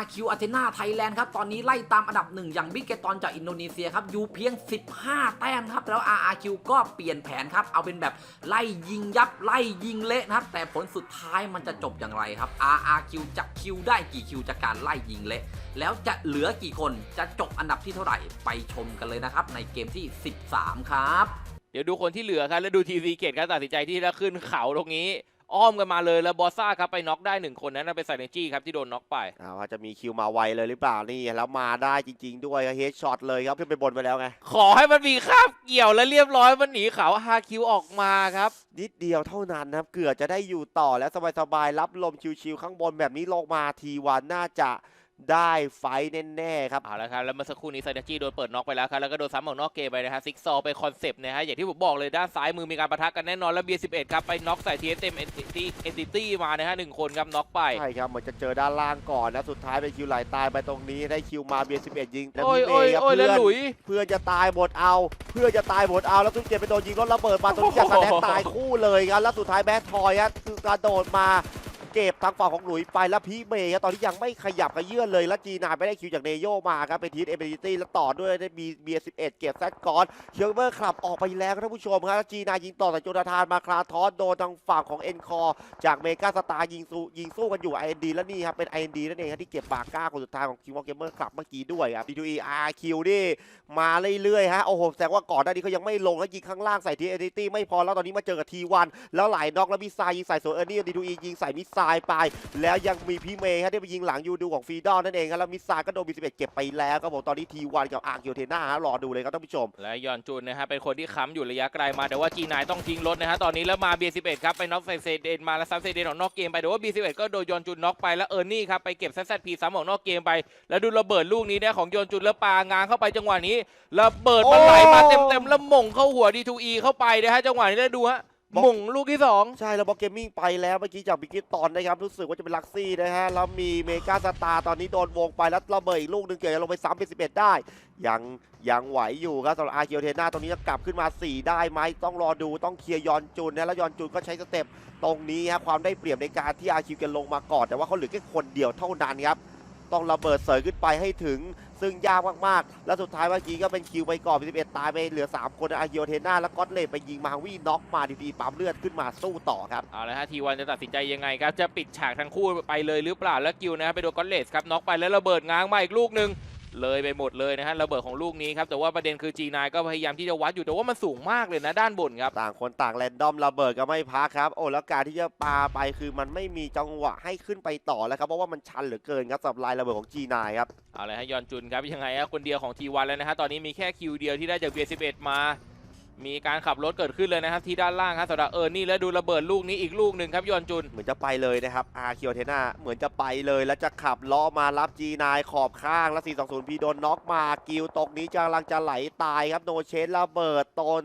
RRQ Athena Thailand ครับ ตอนนี้ไล่ตามอันดับหนึ่งอย่างบิ๊กเกตอนจากอินโดนีเซียครับอยู่เพียง 15 แต้มครับ แล้ว RRQ ก็เปลี่ยนแผนครับ เอาเป็นแบบไล่ยิงยับไล่ยิงเละนะครับ แต่ผลสุดท้ายมันจะจบอย่างไรครับ RRQ จะคิวได้กี่คิวจากการไล่ยิงเละ แล้วจะเหลือกี่คนจะจบอันดับที่เท่าไหร่ไปชมกันเลยนะครับในเกมที่ 13 ครับ เดี๋ยวดูคนที่เหลือครับแล้วดูทีซีเกตครับตัดสินใจที่จะขึ้นเขาตรงนี้ อ้อมกันมาเลยแล้วบอสซ่าครับไปน็อกได้หนึ่งคนนั้นนะเป็นไซเนจี้ครับที่โดนน็อกไปเอาว่าจะมีคิวมาไวเลยหรือเปล่านี่แล้วมาได้จริง ๆ ด้วยเฮดช็อตเลยครับขึ้นไปบนไปแล้วไงขอให้มันมีคาบเกี่ยวและเรียบร้อยมันหนีเขาฮาคิวออกมาครับนิดเดียวเท่านั้นนะครับเกือบจะได้อยู่ต่อแล้วสบายๆรับลมชิวๆข้างบนแบบนี้ลงมาทีวันน่าจะ ได้ไฟท์แน่ๆครับเอาละครับแล้วเมื่อสักครู่นี้ไซเนจี้โดนเปิดน็อกไปแล้วครับแล้วก็โดนซ้ำออกนอกเกมไปนะฮะซิกซอว์ไปคอนเซปต์นะฮะอย่างที่ผมบอกเลยด้านซ้ายมือมีการปะทะกันแน่นอนแล้วเบียร์สิบเอ็ดครับไปน็อกใส่ทีเอสเอ็มเอนติเอนติตี้มานะฮะหนึ่งคนครับน็อกไปใช่ครับเหมือนจะเจอด้านล่างก่อนนะสุดท้ายเป็นคิวไหลตายไปตรงนี้ได้คิวมาเบียร์11ยิงแต่โอ้ยพี่เมโอ้ยย์ครับโอ้ยแล้วเพื่อนหลุยเพื่อนจะตายหมดเอา เพื่อนจะตายหมดเอาแล้วทุกเจไปโดนยิงรถระเบิดมาตรงนี้จะแสดงตายคู่เลยครับแล้วสุดท้ายแบททอยครับคือกระโดดมา เก็บทางฝั่งของหลุยไปแล้วพี่เมย์ครับตอนนี้ยังไม่ขยับกระเยื่อนเลยแล้วจีนาไปได้คิวจากเนโยมาครับเป็นทีเอเบริตี้แล้วต่อด้วยได้มีเบียร์11เก็บแซดกอนเคิร์เบอร์คลับออกไปแล้วท่านผู้ชมครับแล้วจีนายิงต่อจากโจนาธานมาคลาทอสโดนทางฝั่งของเอ็นคอจากเมกาสตาร์ยิงสู้ยิงสู้กันอยู่ IND แล้วนี่ครับเป็น IND นั่นเองครับที่เก็บบาก้าคนสุดท้ายของคิววอลเกมเมอร์คลับเมื่อกี้ด้วยครับ D2E RQ นี่มาเรื่อยๆฮะโอ้โหแสดงว่าก่อนหน้านี้เขายังไม่ลงแล้วยิงข้างล่างใส่ทีเอตี้ไม่พอแล้วตอนนี้มาเจอกับ T1 แล้วไหลน็อกแล้วมิซล์ยิงใส่โซเออร์นี่ D2E ยิงใส่มิสไซล์ไป แล้วยังมีพี่เมย์ครับที่ไปยิงหลังยูดูของฟีดอนนั่นเองครับแล้วมิสซล์ก็โดนบี11เก็บไปแล้วครับผมตอนนี้ T1 กับอาร์คิวเทน่ารอดูเลยครับท่านผู้ชม และยอนจุนนะฮะเป็นคนที่ค้ำอยู่ระยะไกลมาแต่ว่าจีนายต้องทิ้งรถนะฮะตอนนี้แล้วมาเบียสิบเอ็ดครับไปน็อกเซเดนมาแล้วซ้ำเซเดนออกนอกเกมไปแต่ว่าบีสิบเอ็ดก็โดนยอนจุนน็อกไปแล้วเออร์นี่ครับไปเก็บแซดพีซ้ำออกนอกเกมไป แล้วดูระเบิดลูกนี้นะของยอนจุนแล้วปางางเข้าไปจังหวะนี้ระเบิดมันไหลมาเต็มเต็มๆแล้วมงเข้าหัว D2E เข้าไปนะฮะจังหวะนี้แล้วดูฮะ หม่งลูกที่สองใช่แล้วบล็อกเกมมิ่งไปแล้วเมื่อกี้จากบิกกิตตอนนะครับ รู้สึกว่าจะเป็นลักซี่นะฮะ แล้วมีเมกาสตาร์ตอนนี้โดนวงไปแล้วระเบิดอีกลูกหนึ่งเกี่ยวจะลงไปซ้ำเป็น11 ได้ ยังยังไหวอยู่ครับสำหรับอาร์เคียวเทนาตรงนี้จะกลับขึ้นมา 4 ได้ไหมต้องรอดูต้องเคลียร์ยอนจุนนะแล้วยอนจุนก็ใช้สเต็ปตรงนี้ครับความได้เปรียบในการที่อาร์คิวกันลงมาก่อนแต่ว่าเขาเหลือแค่คนเดียวเท่านั้นครับ ต้องระเบิดเสยขึ้นไปให้ถึง ซึ่งยากมากๆ และสุดท้ายเมื่อกี้ก็เป็นคิวไปก่อนเป็น11 ตายไปเหลือ 3 คนอาเคียวเทน่าและก็อตเลตไปยิงมาวี่น็อกมาดีๆปั๊มเลือดขึ้นมาสู้ต่อครับเอาละฮะทีวันจะตัดสินใจยังไงครับจะปิดฉากทั้งคู่ไปเลยหรือเปล่าแล้วกิวนะครับไปโดนกอตเลสครับน็อกไปแล้วระเบิดง้างมาอีกลูกหนึ่ง เลยไปหมดเลยนะฮะระเบิดของลูกนี้ครับแต่ว่าประเด็นคือ G9 ก็พยายามที่จะวัดอยู่แต่ว่ามันสูงมากเลยนะด้านบนครับต่างคนต่างแรนดอมระเบิดก็ไม่พักครับโอ้แล้วการที่จะปาไปคือมันไม่มีจังหวะให้ขึ้นไปต่อแล้วครับเพราะว่ามันชันเหลือเกินครับสำหรับลายระเบิดของ G9 ครับเอาเลยฮะยอนจุนครับยังไงฮะคนเดียวของทีวันแล้วนะฮะตอนนี้มีแค่คิวเดียวที่ได้จากเบียร์สิมา มีการขับรถเกิดขึ้นเลยนะครับที่ด้านล่างครับสำหรับเออร์นี่แล้วดูระเบิดลูกนี้อีกลูกหนึ่งครับยอนจุน เหมือนจะไปเลยนะครับอาร์คิวเทนาเหมือนจะไปเลยแล้วจะขับล้อมารับ G9 ขอบข้างแล้ว 420 พีโดนน็อกมากิวตรงนี้กำลังจะไหลตายครับโนเชนระเบิดตน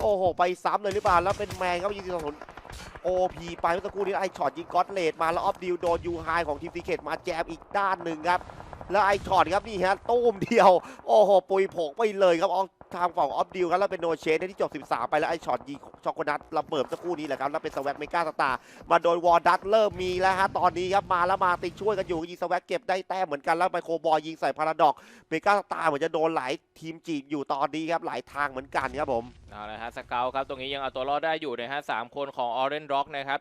โอ้โห ไปซ้ำเลยหรือเปล่าแล้วเป็นแมนครับยิง420โอพีไปเมื่อสักครู่นี้ไอช็อตยิงก็อตเลดมาแล้วออฟดิวโดนยูไฮของทีมซีเคตมาแจมอีกด้านหนึ่งครับแล้วไอช็อตครับนี่ฮะตู้มเดียว โอ้โหปุยผงไปเลยครับอ ทางฝั่งออฟดิวครับแล้วเป็นโนเชนที่จบ 13 ไปแล้วไอช็อตยิงช็อกโกนัทระเบิดสักครู่นี้แหละครับแล้วเป็นสวักเมกาสตาร์มาโดนวอร์ดัตเริ่มมีแล้วฮะตอนนี้ครับมาแล้วมาติดช่วยกันอยู่ยิงสวักเก็บได้แต้มเหมือนกันแล้วไมโครบอยยิงใส่พาราดอกเมกาสตาร์เหมือนจะโดนหลายทีมจีบอยู่ตอนนี้ครับหลายทางเหมือนกันครับผมเอาละฮะสเกลครับตรงนี้ยังเอาตัวรอดได้อยู่นะฮะสามคนของออเรนร็อกนะครับ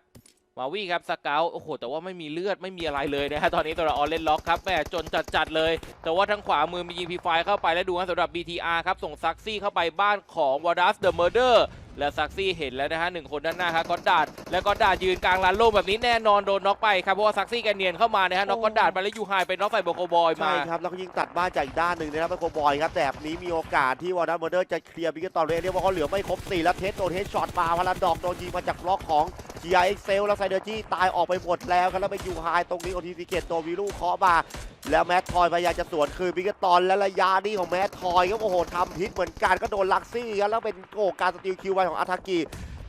มาวี่ครับสเกลโอ้โห แต่ว่าไม่มีเลือดไม่มีอะไรเลยนะฮะ ตอนนี้ตัวออนเล่นล็อกครับแม่จนจัดๆเลย แต่ว่าทางขวามือมียิงพีไฟเข้าไปแล้วดูนะสำหรับ BTR ครับ ส่งซักซี่เข้าไปบ้านของวอดัสเดอะเมอร์เดอร์ และซักซี่เห็นแล้วนะฮะหนึ่งคนด้านหน้าครับก็อดดาดและก็อดดาดยืนกลางลานโล่งแบบนี้แน่นอนโดนน็อกไปครับเพราะว่าซักซี่แกเนียนเข้ามานะฮะน็อกก็อดดาดไปแล้วยูไฮไปน็อกใส่โบโคบอยมาใช่ครับแล้วก็ยิงตัดบ้านจากอีกด้านหนึ่งนะครับไมโครบอยครับแบบนี้มีโอกาสที่วอร์ดันเมอร์เดอร์จะเคลียร์บิกเกอร์ตอนเรเรียกว่าเขาเหลือไม่ครบสี่แล้วเทสโดนเทสช็อตมาพาราดอกโดนยิงมาจากบล็อกของ g i x เซลแล้วไซเดอร์จี้ตายออกไปหมดแล้วครับแล้วไปยูไฮตรงนี้โอทีซิเกตโดนวิลูเคาะมา แล้วแมททอยพยายามจะสวนคืนบิกเกอร์ตอนและระยะนี้ของแมททอยก็โอ้โหทำพิษเหมือนกันก็โดนลักซี่ครับแล้วเป็นโกการสติลคิวไวของอาทากิ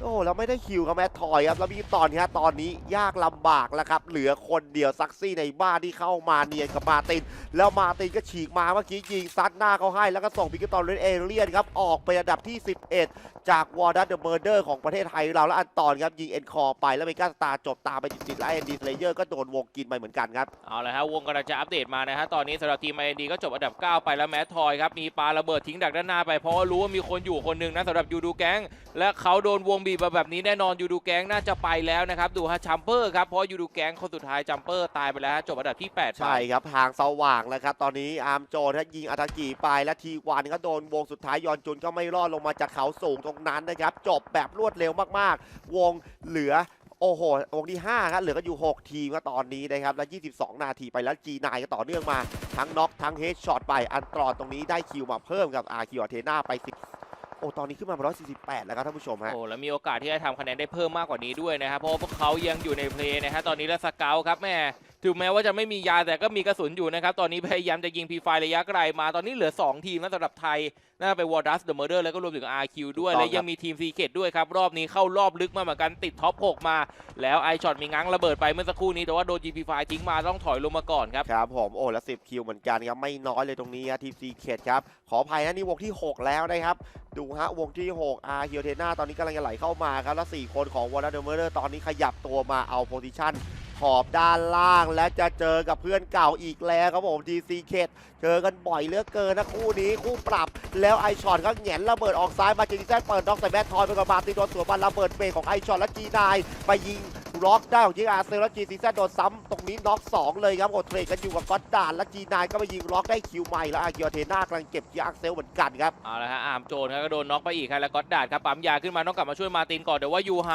โอ้แล้วไม่ได้คิวครับแมททอยครับแล้วมีตอนนี้ตอนนี้ยากลำบากแล้วครับ เหลือคนเดียวซักซี่ในบ้านที่เข้ามาเนียนกับมาติน แล้วมาตินก็ฉีกมาเมื่อกี้ยิงซัดหน้าเขาให้ แล้วก็ส่งพิกตอนเรนเอเลียนครับ ออกเป็นอันดับที่ 11 จากวอร์ดัตเดอะเมอร์เดอร์ของประเทศไทยเราแล้วอันตอนครับยิงเอ็นคอไปแล้วเมกาสตาจบตามไปจิตๆแล้วเอ็นดีเลเยอร์ก็โดนวงกินไปเหมือนกันครับเอาละฮะวงกำลังจะอัปเดตมานะฮะตอนนี้สำหรับทีมอเอ็นดีก็จบอันดับ 9 ไปแล้วแมททอยครับมีปาระเบิดทิ้งดักด้านหน้าไปเพราะว่ารู้ว่ามีคนอยู่คนหนึ่งนะสำหรับยูดูแก๊งและเขาโดนวงบีบมาแบบนี้แน่นอนยูดูแก๊งน่าจะไปแล้วนะครับ ดูฮะจัมเปอร์ครับ เพราะยูดูแก๊งคนสุดท้ายจัมเปอร์ตายไปแล้วจบอันดับที่8ไปใช่ครับทางสว่างแล้วครับ ตอนนี้อาร์มโจนถ้ายิงอาตากีไปและทีวันก็โดนวงสุดท้ายยอนจุนก็ไม่รอดลงมาจากเขาสูงตรงนั้นนะครับ จบแบบรวดเร็วมากๆ วงเหลือโอ้โห วงที่ 5 ครับ เหลือก็อยู่ 6 ทีมก็ตอนนี้นะครับ แล้ว 22 นาทีไปแล้ว G9 ก็ต่อเนื่องมา ทั้งน็อกทั้งเฮดช็อตไป อันตรอนตรงนี้ได้คิวมาเพิ่มกับอาร์คิวเทนาไป10 โอ้ตอนนี้ขึ้นมา 148 แล้วครับท่านผู้ชมฮะโอ้แล้วมีโอกาสที่จะทำคะแนนได้เพิ่มมากกว่านี้ด้วยนะครับเพราะว่าพวกเขายังอยู่ในเพลย์นะฮะตอนนี้แล้วสเกลครับแม่ ถึงแม้ว่าจะไม่มียาแต่ก็มีกระสุนอยู่นะครับตอนนี้พยายามจะยิงพีไฟระยะไกลมาตอนนี้เหลือ 2 ทีมแล้วสำหรับไทยน่าไปวอร์ดัสเดอะเมอร์เดอร์แล้วก็รวมถึง RQ ด้วยถูกต้องและยังมีทีมซีเคดด้วยครับ รอบนี้เข้ารอบลึกมาเหมือนกันติดท็อป 6 มา แล้วไอช็อตมีง้างระเบิดไปเมื่อสักครู่นี้แต่ว่าโดน GP5 ทิ้งมาต้องถอยลงมาก่อนครับ ครับผมโอ้แล้ว10คิวเหมือนกันครับ ไม่น้อยเลยตรงนี้ครับทีมซีเคดครับ ขออภัยนะนี่วงที่ 6 แล้วนะครับดูฮะวงที่6อาร์คิวเทนาตอนนี้กำลังจะไหลเข้ามาครับแล้ว4คนของวอร์เดอร์เมอร์ตอนนี้ขยับตัวมาเอาโพซิชันข อบด้านล่างและจะเจอกับเพื่อนเก่าอีกแล้วครับผมดีซีเคเจอกันบ่อยเหลือเกินนะคู่นี้คู่ปรับ แล้วไอช็อตก็แหงนระเบิดออกซ้ายมาเจนิแซนเปิดน็อกใส่แมททอยไปกับมาตีโดนสวนบอลระเบิดเบรกของไอช็อตและจีนายไปยิง ล็อกได้ของยิงอาร์เซลและจีซีแซโดนซ้ำตรงนี้น็อก2เลยครับโอเทรดกันอยู่กับก็อดดานและจีนายก็ไปยิงล็อกได้คิวใหม่แล้วอาร์เกียเทน่ากำลังเก็บยิงอาร์เซลเหมือนกันครับเอาละฮะอาร์มโจนครับก็โดนน็อกไปอีกครับแล้วก็อดดาดครับปั๊มยาขึ้นมาต้องกลับมาช่วยมาตินก่อนแต่ว่ายูไฮ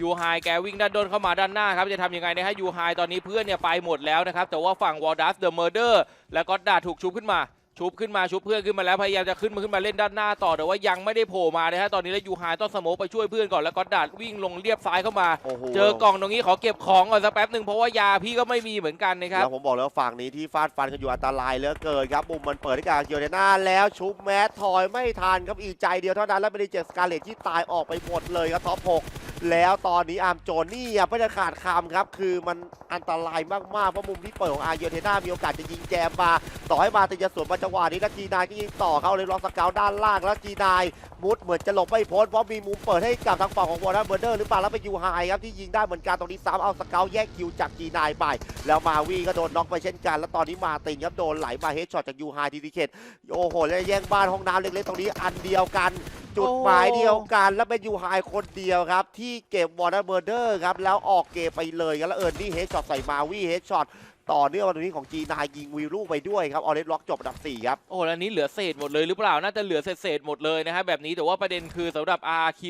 ยูไฮแกวิ่งด้านด้นเข้ามาด้านหน้าครับ จะทำยังไงนะฮะยูไฮตอนนี้เพื่อนเนี่ยไปหมดแล้วนะครับ แต่ว่าฝั่งวอร์ดัสเดอะเมอร์เดอร์และก็ดาดถูกชุบขึ้นมา ชุบขึ้นมาชุบเพื่อนขึ้นมาแล้วพยายามจะขึ้นมาขึ้นมาเล่นด้านหน้าต่อแต่ว่ายังไม่ได้โผล่มานะฮะตอนนี้แล้วยูไฮต้องสโมกไปช่วยเพื่อนก่อนแล้วก็ดาดวิ่งลงเรียบซ้ายเข้ามา โอ้โหเจอกล่องตรงนี้ขอเก็บของก่อนสักแป๊บหนึ่งเพราะว่ายาพี่ก็ไม่มีเหมือนกันนะครับ แล้วผมบอกแล้วฝั่งนี้ที่ฟาดฟันกันอยู่อันตรายเหลือเกินครับมุมมันเปิดให้กับอาร์เกียเทน่าแล้วชุบแมสทอยไม่ทันครับอีกใจเดียวเท่านั้นแล้วไม่ได้เจอสกาเลตที่ตายออกไปหมดเลยครับท็อป6 แล้วตอนนี้อาร์มโจนนี่อะไม่ได้ขาดคำครับ คือมันอันตรายมากๆเพราะมุมที่เปิดของอาร์เยเทน่ามีโอกาสจะยิงแจมมาต่อให้มาแต่จะสวนมาจังหวะนี้แล้วจีนายก็ยิงต่อเขาเลยล็อกสกาวด้านล่างแล้วจีนายมุดเหมือนจะหลบไม่พ้นเพราะมีมุมเปิดให้กับทางฝั่งของวอร์นันเบอร์เดอร์หรือเปล่าแล้วไปยูไฮครับที่ยิงได้เหมือนกันตรงนี้ซ้ำเอาสกาวแยกคิวจากจีนายไปแล้วมาวีก็โดนน็อกไปเช่นกัน แล้วตอนนี้มาตินครับโดนไหลมาเฮดช็อตจากยูไฮทีทีเคทโอ้โหแล้วแย่งบ้านห้องน้ำเล็กๆตรงนี้อันเดียวกัน จุดหมายเดียวกันแล้วเป็นยูไฮคนเดียวครับ ที่เก็บวอร์นันเบอร์เดอร์ครับ แล้วออกเกมไปเลยครับแล้วเอิร์นนี่เฮดช็อตใส่มาวีเฮดช็อตต่อเนื่องมาตรงนี้ของจีนายยิงวีลูไปด้วยครับ ออเรนล็อกจบอันดับสี่ครับ โอ้แล้วอันนี้เหลือเศษหมดเลยหรือเปล่า น่าจะเหลือเศษเศษหมดเลยนะครับแบบนี้แต่ว่าประเด็นคือสำหรับ RQ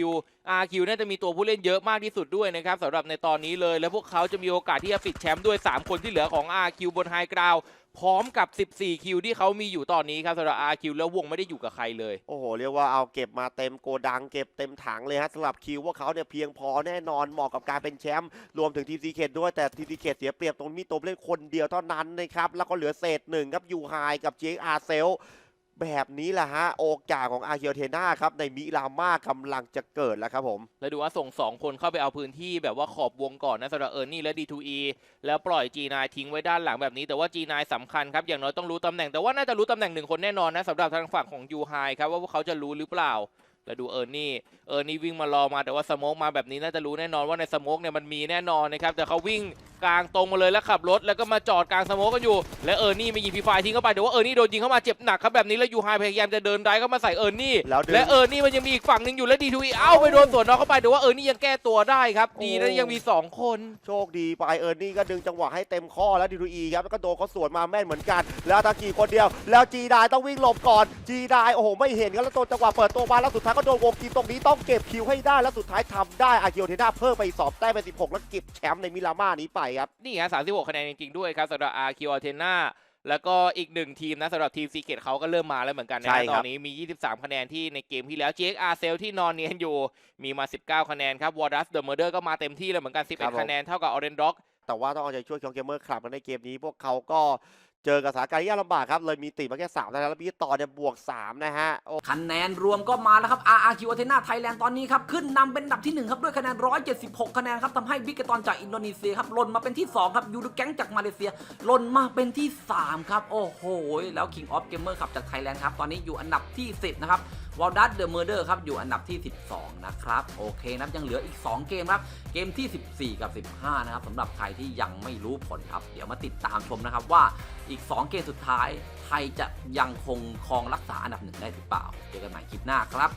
RQ น่าจะมีตัวผู้เล่นเยอะมากที่สุดด้วยนะครับสำหรับในตอนนี้เลย แล้วพวกเขาจะมีโอกาสที่จะปิดแชมป์ด้วย 3 คนที่เหลือของ RQ บนไฮกราว พร้อมกับ 14 คิวที่เขามีอยู่ตอนนี้ครับสำหรับอาคิวแล้ววงไม่ได้อยู่กับใครเลย โอ้โห เรียกว่าเอาเก็บมาเต็มโกดังเก็บเต็มถังเลยฮะสำหรับคิวว่าเขาเนี่ยเพียงพอแน่นอนเหมาะกับการเป็นแชมป์รวมถึงทีซีเคด้วยแต่ทีซีเคดเสียเปรียบตรงมีตัวเล่นคนเดียวเท่านั้นนะครับแล้วก็เหลือเศษหนึ่งครับยูไฮกับเจคอาเซล แบบนี้แหละฮะ โอกาสของอาเคียวเทนาครับ ในมิราม่ากำลังจะเกิดแล้วครับผม แล้วดูว่าส่ง2คนเข้าไปเอาพื้นที่แบบว่าขอบวงก่อนนะสำหรับเออร์นี่และ D2E แล้วปล่อย G9 ทิ้งไว้ด้านหลังแบบนี้ แต่ว่า G9 สำคัญครับ อย่างน้อยต้องรู้ตำแหน่ง แต่ว่าน่าจะรู้ตำแหน่งหนึ่งคนแน่นอนนะสำหรับทางฝั่งของ U High ครับว่าพวกเขาจะรู้หรือเปล่าแล้วดูเออร์นี่ เออร์นี่วิ่งมารอมาแต่ว่าสโมกมาแบบนี้น่าจะรู้แน่นอนว่าในสโมกเนี่ยมันมีแน่นอนนะครับแต่เขาวิ่งกลางตรงมาเลยแล้วขับรถแล้วก็มาจอดกลางสโมกกันอยู่ และเออร์นี่มายิงพีไฟทิ้งเข้าไปแต่ว่าเออร์นี่โดนยิงเข้ามาเจ็บหนักครับแบบนี้แล้วยูไฮพยายามจะเดินได้เข้ามาใส่เออร์นี่แล้วดึงและเออร์นี่มันยังมีอีกฝั่งหนึ่งอยู่และดีทูอีเอ้าไปโดนสวนน้องเข้าไปแต่ว่าเออร์นี่ยังแก้ตัวได้ครับดีนะโอ้ยังมีสองคน โชคดีไปเอิร์นนี่ก็ดึงจังหวะให้เต็มข้อแล้วดีดูอีครับแล้วก็โดนเขาสวนมาแม่นเหมือนกัน แล้วตากีคนเดียว แล้วจีดายต้องวิ่งหลบก่อนจีดายโอ้โหไม่เห็นครับแล้วโดนจังหวะเปิดตัวมาแล้วสุดท้ายก็โดนวงกีตรงนี้ต้องเก็บคิวให้ได้แล้วสุดท้ายทำได้อากิโอเทนาเพิ่มไปสอบแต้มไป16 แล้วเก็บแชมป์ในมิลาม่านี้ไปครับนี่ฮะ36คะแนนจริงๆด้วยครับสำหรับอาร์คิวเทนาแล้วก็อีกหนึ่งทีมนะสำหรับทีมซีเกตเขาก็เริ่มมาแล้วเหมือนกันนะใช่ฮะคตรัอบนนี้มี 23 คะแนนที่ในเกมที่แล้ว JXR c e l ที่นอนเนียนอยู่ มีมา 19 คะแนนครับ w a r d u s The Murder ก็มาเต็มที่แล้วเหมือนกันครับผม11 คะแนนเท่ากับ Orange Dog แต่ว่าต้องเอาใจช่วยของเกมเมอร์คลับในเกมนี้ พวกเขาก็เจอกับสถานการณ์ที่ยากลำบากครับ เลยมีติดมาแค่3นะแล้วพี่ต่อเนี่ยบวก 3 นะฮะโอ้คะแนนรวมก็มาแล้วครับ RRQ Athena Thailand ตอนนี้ครับ ขึ้นนำเป็นอันดับที่ 1 ครับ ด้วยคะแนน 176 คะแนนครับทำให้บิ๊กเกตอนจากอินโดนีเซียครับล่นมาเป็นที่ 2 ครับยูดูแก๊งจากมาเลเซียล่นมาเป็นที่ 3 ครับ โอ้โห แล้ว King of Gamer ครับจากไทยแลนด์ครับตอนนี้อยู่อันดับที่ 10 นะครับวอลดัตเดอะเมอร์เดอร์ครับอยู่อันดับที่ 12 นะครับ โอเคนะยังเหลืออีก 2 เกมครับ เกมที่ 14 กับ 15 นะครับสำหรับใครที่ยังไม่รู้ผลครับ เดี๋ยวมาติดตามชมนะครับว่าอีก 2 เกมสุดท้าย ไทยจะยังคงครองรักษาอันดับหนึ่งได้หรือเปล่า เจอกันใหม่คลิปหน้าครับ